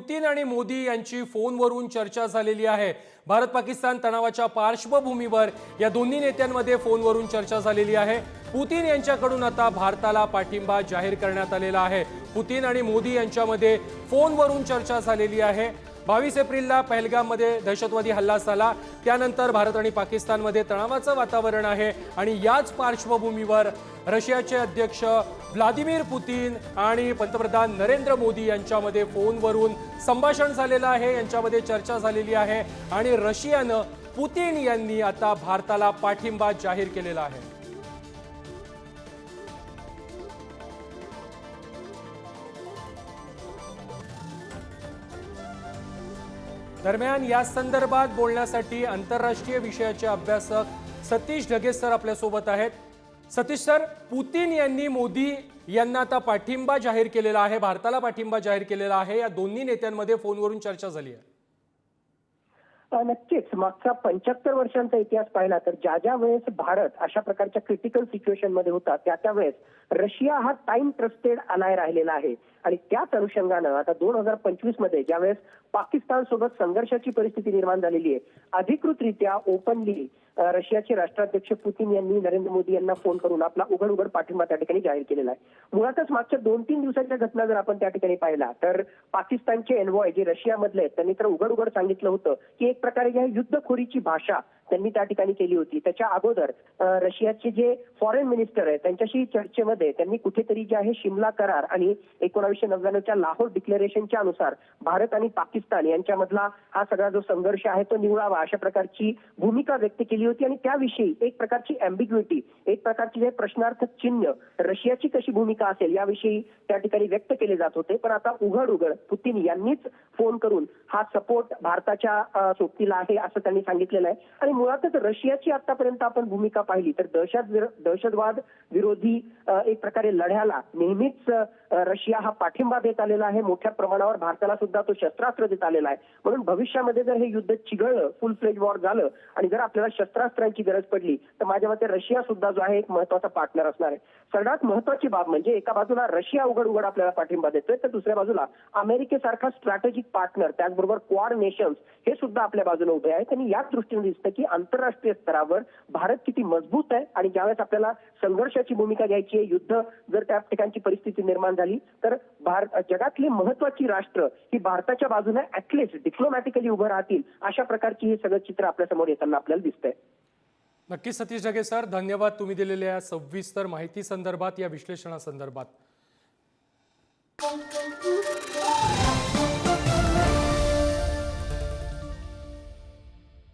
Putin आणि मोदी यांची फोनवरून चर्चा झालेली आहे. भारत पाकिस्तान तणावाच्या पार्श्वभूमीवर या दोन्ही नेत्यांमध्ये फोनवरून चर्चा झालेली आहे. पुतीन यांच्याकडून आता भारताला पाठिंबा जाहीर करण्यात आलेला आहे. पुतीन आणि मोदी यांच्यामध्ये फोनवरून चर्चा झालेली आहे. बावीस एप्रिलला पहलगाममध्ये दहशतवादी हल्ला झाला. त्यानंतर भारत आणि पाकिस्तानमध्ये तणावाचं वातावरण आहे आणि याच पार्श्वभूमीवर रशियाचे अध्यक्ष व्लादिमीर पुतीन आणि पंतप्रधान नरेंद्र मोदी यांच्यामध्ये फोनवरून संभाषण झालेलं आहे. यांच्यामध्ये चर्चा झालेली आहे आणि रशियानं पुतीन यांनी आता भारताला पाठिंबा जाहीर केलेला आहे. दरम्यान या संदर्भात बोलण्यासाठी आंतरराष्ट्रीय विषयाचे अभ्यासक सतीश ढगे सर आपल्यासोबत आहेत. सतीश सर पुतीन यांनी मोदी यांना आता पाठिंबा जाहीर केलेला आहे भारताला पाठिंबा जाहीर केलेला आहे. या दोन्ही नेत्यांमध्ये फोनवरून चर्चा झाली आहे. नक्कीच. मागचा पंच्याहत्तर वर्षांचा इतिहास पाहिला तर ज्या ज्या वेळेस भारत अशा प्रकारच्या क्रिटिकल सिच्युएशनमध्ये होता त्या त्या वेळेस रशिया हा टाइम ट्रस्टेड अलाय राहिलेला आहे. आणि त्याच अनुषंगानं आता दोन हजार पंचवीसमध्ये ज्यावेळेस पाकिस्तान सोबत संघर्षाची परिस्थिती निर्माण झालेली आहे अधिकृतरित्या ओपनली रशियाचे राष्ट्राध्यक्ष पुतीन यांनी नरेंद्र मोदी यांना फोन करून आपला उघड उघड पाठिंबा त्या ठिकाणी जाहीर केलेला आहे. मुळातच मागच्या दोन तीन दिवसाच्या घटना जर आपण त्या ठिकाणी पाहिला तर पाकिस्तानचे एनवॉय जे रशियामधले आहेत त्यांनी तर उघड उघड सांगितलं होतं की एक प्रकारे या युद्धखोरीची भाषा त्यांनी त्या ठिकाणी केली होती. त्याच्या अगोदर रशियाचे जे फॉरेन मिनिस्टर आहेत त्यांच्याशी चर्चेमध्ये त्यांनी कुठेतरी जे आहे शिमला करार आणि एकोणावीसशे नव्याण्णवच्या लाहोर डिक्लेरेशनच्या अनुसार भारत आणि पाकिस्तान यांच्यामधला हा सगळा जो संघर्ष आहे तो निवळावा अशा प्रकारची भूमिका व्यक्त केली होती आणि त्याविषयी एक प्रकारची अँबिग्युटी एक प्रकारची जे प्रश्नार्थ चिन्ह रशियाची कशी भूमिका असेल याविषयी त्या ठिकाणी व्यक्त केले जात होते. पण आता उघड उघड पुतीन यांनीच फोन करून हा सपोर्ट भारताच्या सोबतीला आहे असं त्यांनी सांगितलेलं आहे. आणि मुळातच रशियाची आतापर्यंत आपण भूमिका पाहिली तर दहशत दहशतवाद विरोधी एक प्रकारे लढ्याला नेहमीच रशिया हा पाठिंबा देत आलेला आहे. मोठ्या प्रमाणावर भारताला सुद्धा तो शस्त्रास्त्र देत आलेला आहे. म्हणून भविष्यामध्ये जर हे युद्ध चिघळलं फुल फ्लेज वॉर झालं आणि जर आपल्याला शस्त्रास्त्रांची गरज पडली तर माझ्या मते रशिया सुद्धा जो आहे एक महत्त्वाचा पार्टनर असणार आहे. सगळ्यात महत्वाची बाब म्हणजे एका बाजूला रशिया उघड उघड आपल्याला पाठिंबा देतोय तर दुसऱ्या बाजूला अमेरिकेसारखा स्ट्रॅटेजिक पार्टनर त्याचबरोबर क्वाड नेशन्स हे सुद्धा आपल्या बाजूने उभे आहेत. आणि याच दृष्टीने दिसतं की आंतरराष्ट्रीय स्तरावर भारत किती मजबूत आहे आणि ज्यावेळेस आपल्याला संघर्षाची भूमिका घ्यायची आहे युद्ध जर त्या ठिकाणची परिस्थिती निर्माण झाली तर भारत जगातली महत्वाची राष्ट्र ही भारताच्या बाजूने ऍटलिस्ट डिप्लोमॅटिकली उभं राहतील अशा प्रकारची हे सगळं चित्र आपल्यासमोर येताना आपल्याला दिसतंय. नक्कीच सतीश जगे सर धन्यवाद तुम्ही दिलेल्या या सविस्तर माहिती संदर्भात या विश्लेषणासंदर्भात.